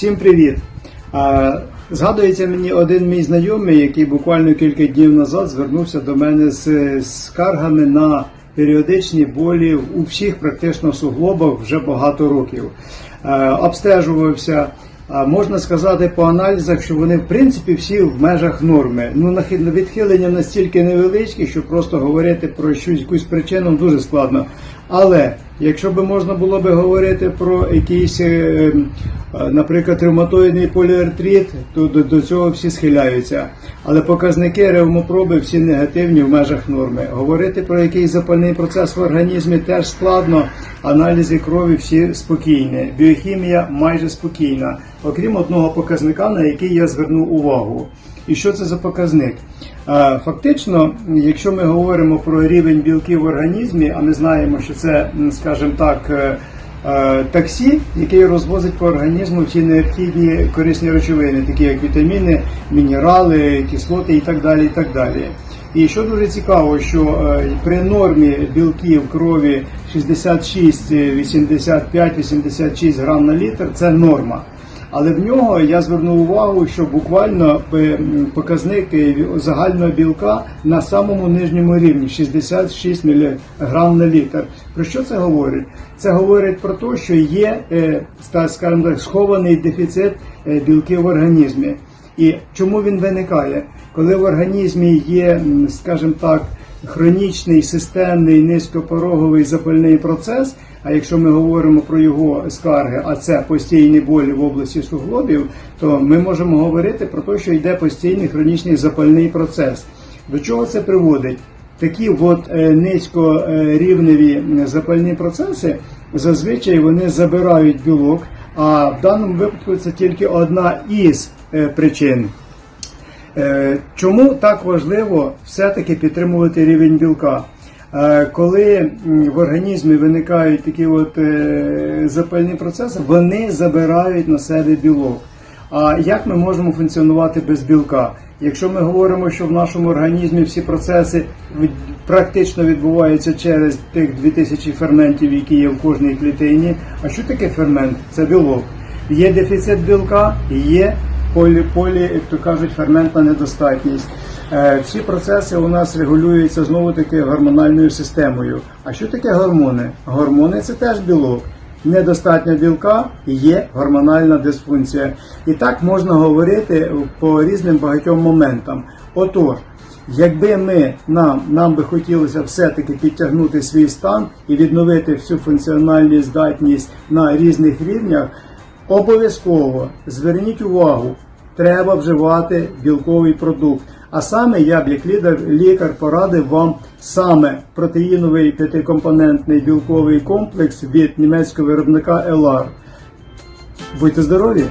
Всім привіт! Згадується мені один мій знайомий, який буквально кілька днів назад звернувся до мене з скаргами на періодичні болі у всіх практично суглобах вже багато років. Обстежувався. Можна сказати по аналізах, що вони в принципі всі в межах норми. Ну відхилення настільки невеличкі, що просто говорити про щось якусь причину дуже складно. Але якщо би можна було би говорити про якийсь, е, е, наприклад, ревматоїдний поліартрит, то до, до цього всі схиляються. Але показники ревмопроби всі негативні в межах норми. Говорити про якийсь запальний процес в організмі теж складно. Аналізи крові всі спокійні. Біохімія майже спокійна, окрім одного показника, на який я звернув увагу. І що це за показник? Фактично, якщо ми говоримо про рівень білків в організмі, а ми знаємо, що це, скажімо так, е, е, таксі, який розвозить по організму всі необхідні корисні речовини, такі як вітаміни, мінерали, кислоти і так далі. І так далі. І що дуже цікаво, що е, при нормі білків крові 66, 85, 86 грам на літр це норма. Але в нього я звернув увагу, що буквально е, показник загального білка на самому нижньому рівні 66 мг на літр. Про що це говорить? Це говорить про те, що є, е, скажімо так, схований дефіцит е, білків в організмі. І чому він виникає? Коли в організмі є, скажімо так, хронічний, системний, низькопороговий запальний процес. А якщо ми говоримо про його скарги, а це постійні болі в області суглобів, то ми можемо говорити про те, що йде постійний хронічний запальний процес. До чого це приводить? Такі от е, низькорівневі запальні процеси зазвичай вони забирають білок, а в даному випадку це тільки одна із е, причин. Е, Чому так важливо все-таки підтримувати рівень білка? Е, Коли в організмі виникають такі от е, запальні процеси, вони забирають на себе білок. А як ми можемо функціонувати без білка? Якщо ми говоримо, що в нашому організмі всі процеси практично відбуваються через тих 2000 ферментів, які є в кожній клітині. А що таке фермент? Це білок. Є дефіцит білка, є полі, полі, як то кажуть, ферментна недостатність. Е, Всі процеси у нас регулюються знову таки гормональною системою. А що таке гормони? Гормони це теж білок. Недостатньо білка є гормональна дисфункція. І так можна говорити по різним багатьом моментам. Отож, якби ми нам, нам би хотілося все-таки підтягнути свій стан і відновити всю функціональну здатність на різних рівнях, Обов'язково зверніть увагу, треба вживати білковий продукт. А саме я б як лідер, лікар порадив вам саме протеїновий п'ятикомпонентний білковий комплекс від німецького виробника Елар. Будьте здорові!